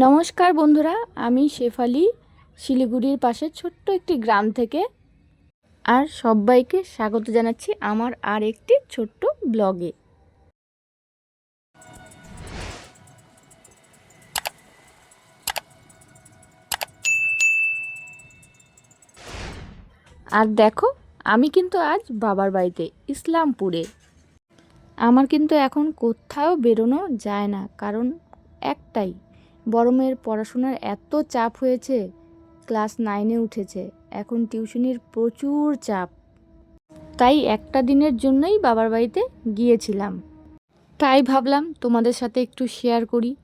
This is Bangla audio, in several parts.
নমস্কার বন্ধুরা, আমি শেফালি শিলিগুড়ির পাশে ছোট্ট একটি গ্রাম থেকে। আর সবাইকে স্বাগত জানাচ্ছি আমার আর একটি ছোট্ট ব্লগে। আর দেখো, আমি কিন্তু আজ বাবার বাড়িতে, ইসলামপুরে। আমার কিন্তু এখন কোথাও বেরোনো যায় না, কারণ একটাই বড় মেয়ের পড়াশোনার এত চাপ হয়েছে, ক্লাস নাইনে উঠেছে, এখন টিউশনির প্রচুর চাপ। তাই একটা দিনের জন্যই বাবার বাড়িতে গিয়েছিলাম। তাই ভাবলাম তোমাদের সাথে একটু শেয়ার করি।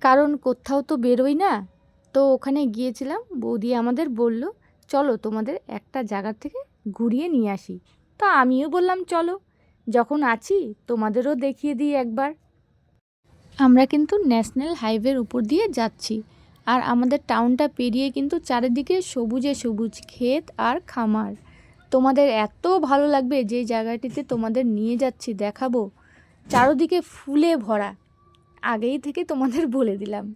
কারণ কোথাও তো বেরোই না। তো ওখানে গিয়েছিলাম, বৌদি আমাদের বলল, চলো তোমাদের একটা জায়গা থেকে ঘুরিয়ে নিয়ে আসি। তা আমিও বললাম, চলো। যখন আছি তোমাদেরও দেখিয়ে দিই একবার। আমরা কিন্তু ন্যাশনাল হাইওয়ের উপর দিয়ে যাচ্ছি। আর আমাদের টাউনটা পেরিয়ে কিন্তু চারিদিকে সবুজে সবুজ ক্ষেত আর খামার। তোমাদের এত ভালো লাগবে যে জায়গাটিতে তোমাদের নিয়ে যাচ্ছি, দেখাবো। চারোদিকে ফুলে ভরা। আগেই থেকে তোমাদের বলে দিলাম।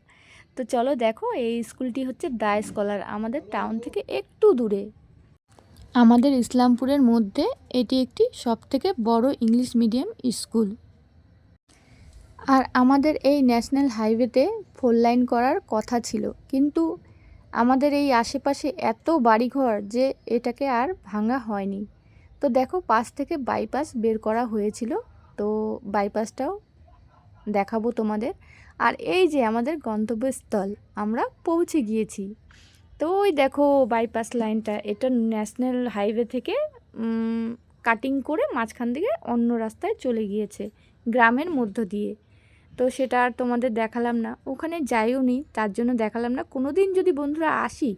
তো চলো দেখো, এই স্কুলটি হচ্ছে দা স্কলার, আমাদের টাউন থেকে একটু দূরে। আমাদের ইসলামপুরের মধ্যে এটি একটি সবথেকে বড় ইংলিশ মিডিয়াম স্কুল। আর আমাদের এই ন্যাশনাল হাইওয়েতে ফোর লাইন করার কথা ছিল। কিন্তু আমাদের এই আশেপাশে এত বাড়িঘর যে এটাকে আর ভাঙা হয়নি। তো দেখো পাশ থেকে বাইপাস বের করা হয়েছিল। তো বাইপাসটাও দেখাবো তোমাদের। আর এই যে আমাদের গন্তব্যস্থল, আমরা পৌঁছে গিয়েছি। তো ওই দেখো বাইপাস লাইনটা, এটা ন্যাশনাল হাইওয়ে থেকে কাটিং করে মাঝখান থেকে অন্য রাস্তায় চলে গিয়েছে, গ্রামের মধ্য দিয়ে। তো সেটা আর তোমাদের দেখালাম না। ওখানে যাইও নি, তার জন্য দেখালাম না। কোনো দিন যদি বন্ধুরা আসি,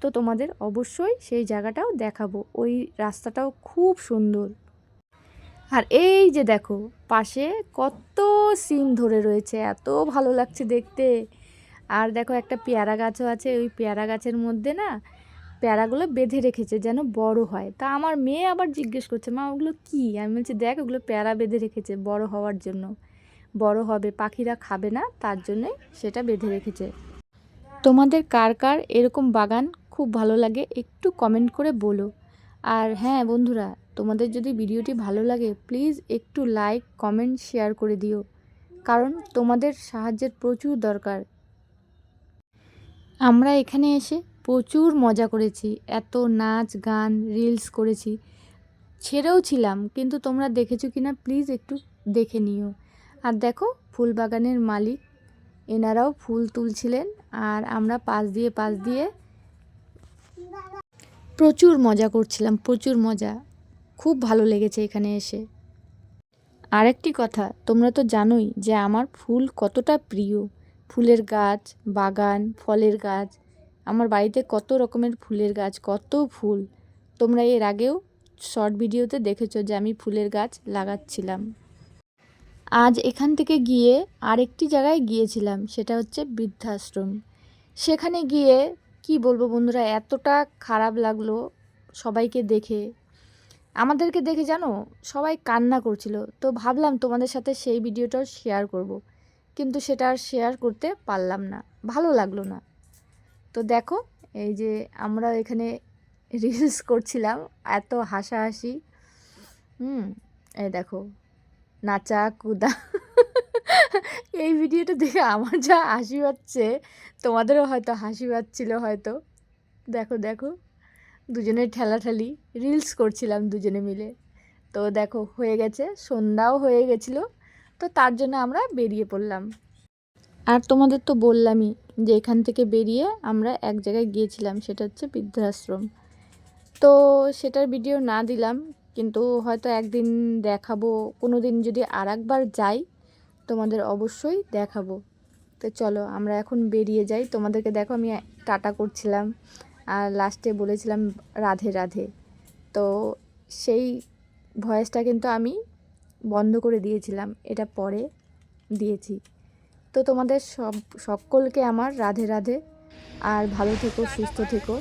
তো তোমাদের অবশ্যই সেই জায়গাটাও দেখাবো। ওই রাস্তাটাও খুব সুন্দর। আর এই যে দেখো, পাশে কত সিম ধরে রয়েছে, এত ভালো লাগছে দেখতে। আর দেখো একটা পেয়ারা গাছও আছে, ওই পেয়ারা গাছের মধ্যে না পেয়ারাগুলো বেঁধে রেখেছে যেন বড় হয়। তা আমার মেয়ে আবার জিজ্ঞেস করছে, মা, ওগুলো কী? আমি বলছি, দেখ, ওগুলো পেয়ারা বেঁধে রেখেছে বড় হওয়ার জন্য। বড় হবে, পাখিরা খাবে না, তার জন্যই সেটা বেঁধে রেখেছে। তোমাদের কার কার এরকম বাগান খুব ভালো লাগে একটু কমেন্ট করে বলো। আর হ্যাঁ বন্ধুরা, তোমাদের যদি ভিডিওটি ভালো লাগে প্লিজ একটু লাইক কমেন্ট শেয়ার করে দিও। কারণ তোমাদের সাহায্যের প্রচুর দরকার। আমরা এখানে এসে প্রচুর মজা করেছি। এত নাচ, গান রিলস করেছি। ছেড়েও ছিলাম, কিন্তু তোমরা দেখেছ কি না প্লিজ একটু দেখে নিও। আর দেখো ফুল বাগানের মালিক। এনারাও ফুল তুলছিলেন আর আমরা পাশ দিয়ে পাশ দিয়ে প্রচুর মজা করছিলাম, প্রচুর মজা। খুব ভালো লেগেছে এখানে এসে। আরেকটি কথা, তোমরা তো জানোই যে আমার ফুল কতটা প্রিয়। ফুলের গাছ, বাগান, ফলের গাছ, আমার বাড়িতে কত রকমের ফুলের গাছ, কত ফুল। তোমরা এর আগেও শর্ট ভিডিওতে দেখেছ যে আমি ফুলের গাছ লাগাচ্ছিলাম। আজ এখান থেকে গিয়ে আরেকটি জায়গায় গিয়েছিলাম, সেটা হচ্ছে বৃদ্ধাশ্রম। সেখানে গিয়ে কি বলব বন্ধুরা, এতটা খারাপ লাগল সবাইকে দেখে। আমাদেরকে দেখে জানো, সবাই কান্না করছিল। তো ভাবলাম তোমাদের সাথে সেই ভিডিওটাও শেয়ার করব। কিন্তু সেটা আর শেয়ার করতে পারলাম না, ভালো লাগল না। তো দেখো, এই যে আমরা এখানে রিলস করছিলাম, এত হাসাহাসি। হুম, এই দেখো। নাচা, কুদা এই ভিডিওটা দেখে আমার যা হাসি পাচ্ছে, তোমাদেরও হয়তো হাসি পাচ্ছিল হয়তো। দেখো দেখো, দুজনে ঠেলাঠালি রিলস করছিলাম দুজনে মিলে। তো দেখো, হয়ে গেছে, সন্ধ্যাও হয়ে গেছিল, তো তার জন্য আমরা বেরিয়ে পড়লাম। আর তোমাদের তো বললামই যে এখান থেকে বেরিয়ে আমরা এক জায়গায় গিয়েছিলাম, সেটা হচ্ছে বৃদ্ধাশ্রম। তো সেটার ভিডিও না দিলাম কিন্তু হয়তো একদিন দেখাবো কোনো দিন যদি আর একবার যাই, তোমাদের অবশ্যই দেখাবো। তো চলো, আমরা এখন বেরিয়ে যাই। তোমাদেরকে দেখো, আমি টাটা করছিলাম। আর লাস্টে বলেছিলাম রাধে রাধে। তো সেই ভয়েসটা কিন্তু আমি বন্ধ করে দিয়েছিলাম। এটা পরে দিয়েছি। তো তোমাদের সব, সকলকে আমার রাধে রাধে। আর ভালো থেকো, সুস্থ থেকো।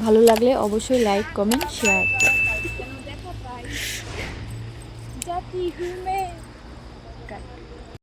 ভালো লাগলে অবশ্যই লাইক কমেন্ট শেয়ার 意不明。